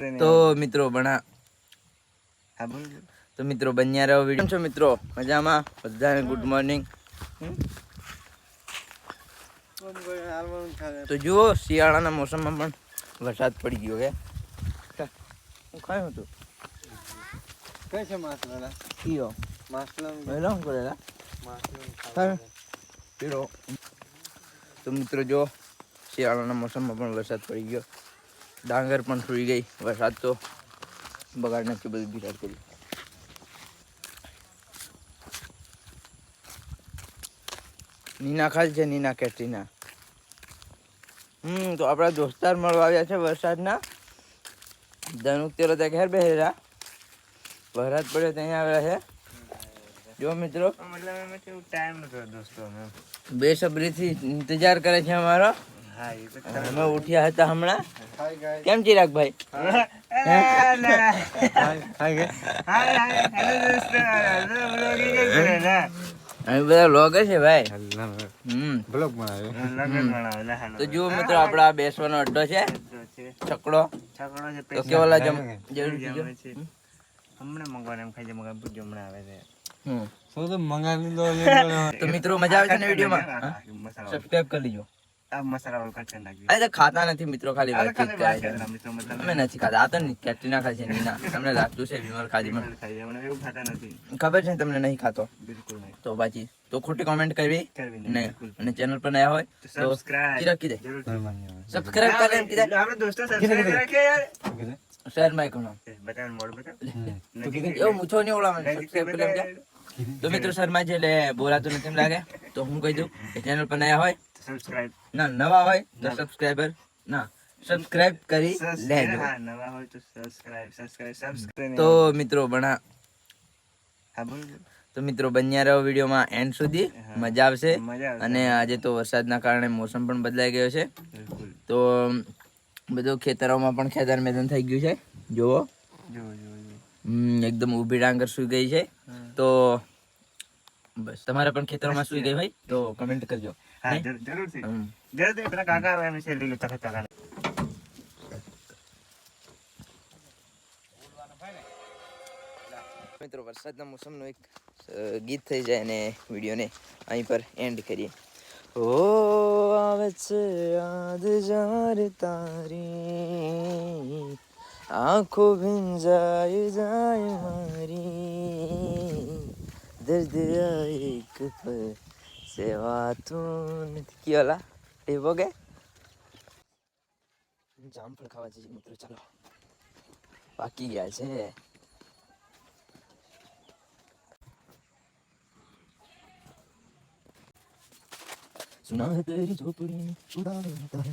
તો મિત્રો બના હા તો મિત્રો બન્યા રહો વીડિયો છો મિત્રો? મજામાં? બધાને ગુડ મોર્નિંગ તો જુઓ શિયાળાના મોસમમાં પણ વરસાદ પડી ગયો કે હું ખાયું હતું? કઈ છે માસલાલા કીયો માસલા વહેલા કરેલા? માસલા પીળો તો મિત્રો જો શિયાળાના મોસમમાં પણ વરસાદ પડી ગયો. ડાંગર પણ સુઈ ગઈ વરસાદ તો બગાડ નાખ્યું બધું બિરાડ કરી નીના ખાલ છે નીના કેટરીના હમ તો આપણા દોસ્તાર મળવા આવ્યા છે વરસાદના ધનુક તેરો ત્યાં ઘેર બેહેરા વરસાદ પડ્યો ત્યાં આવ્યા છે જો મિત્રો મતલબ એમાં કેવું ટાઈમ નતો દોસ્તો અમે બેસબરીથી ઇંતજાર કરે છે અમારો હા એ તો અને અમે ઉઠ્યા હતા હમણાં. કેમ ચિરાગભાઈ હાય હાય હાય હેલો દોસ્તો હેલો બ્લોગિંગ કરે ના અમે બધા લોગર છે ભાઈ. બ્લોગ બનાવે તો જુઓ મિત્રો આ બેસવાનો અડ્ડો છે. છકડો. છકડો તો કેવાલા જમ જરૂર છે હમણાં મંગવાને એમ ખાઈ છે મગા પૂજો હમણાં આવે છે. હમ. તો મંગાવી લો તો મિત્રો મજા આવે છે ને વિડીયોમાં? સબસ્ક્રાઇબ કરી લીજો અરે ખાતા નથી મિત્રો ખાલી વાતચીત કરે છે. મિત્રો મતલબ અમે નથી ખાતા. આ તો કેટરીના ખાય છે નીના. તમને લાગતું છે ખાધી મને. ખબર છે તમને નહીં ખાતો? બિલકુલ તો બાકી તો ખોટી કોમેન્ટ કરવી? નહીં અને ચેનલ પર નયા હોય તો સબસ્ક્રાઇબ ચિરાગ કીધે સબસ્ક્રાઇબ કરે એમ કીધે આપણે દોસ્તો સબસ્ક્રાઇબ રાખે યાર. શેરમાં કોણ બતાવ મોડ બતાવ. એવું મૂછો નહીં સબસ્ક્રાઇબ કરે તો મિત્રો શર્મા છે એટલે બોલાતું નથી એમ લાગે. તો હું કહી દઉં કે ચેનલ પર નયા હોય સબસ્ક્રાઇબ ના નવા હોય તો સબસ્ક્રાઇબર ના સબસ્ક્રાઇબ કરી લેજો. હા નવા હોય તો સબસ્ક્રાઇબ સબસ્ક્રાઇબ સબસ્ક્રાઇબ તો મિત્રો હા બોલ તો મિત્રો બન્યા રહો વિડીયોમાં એન્ડ સુધી. મજા આવશે. અને આજે તો વરસાદના કારણે મોસમ પણ બદલાઈ ગયો છે. તો બધું ખેતરોમાં પણ ખેતર મેદાન થઈ ગયું છે. જુઓ. એકદમ ઊભી ડાંગર સુઈ ગઈ છે. તો બસ તમારે પણ ખેતરોમાં સુઈ ગઈ હોય તો કમેન્ટ કરજો. હા જરૂરથી. જરૂરથી પેલા કાકા આવે છે લીલું તખત કાકા મિત્રો વરસાદના મોસમનું એક ગીત થઈ જાય અને વિડીયોને અહીં પર એન્ડ કરીએ. ઓ આવે છે યાદ જાર તારી આંખો ભીંજાય જાય મારી. દર્દ એક પલ સેવાતું નથી ઓલા એવો કે જામ પણ ખાવા જઈએ મિત્રો ચાલો પાકી ગયા છે સુના તેરી ઝોપડી સુડા તારે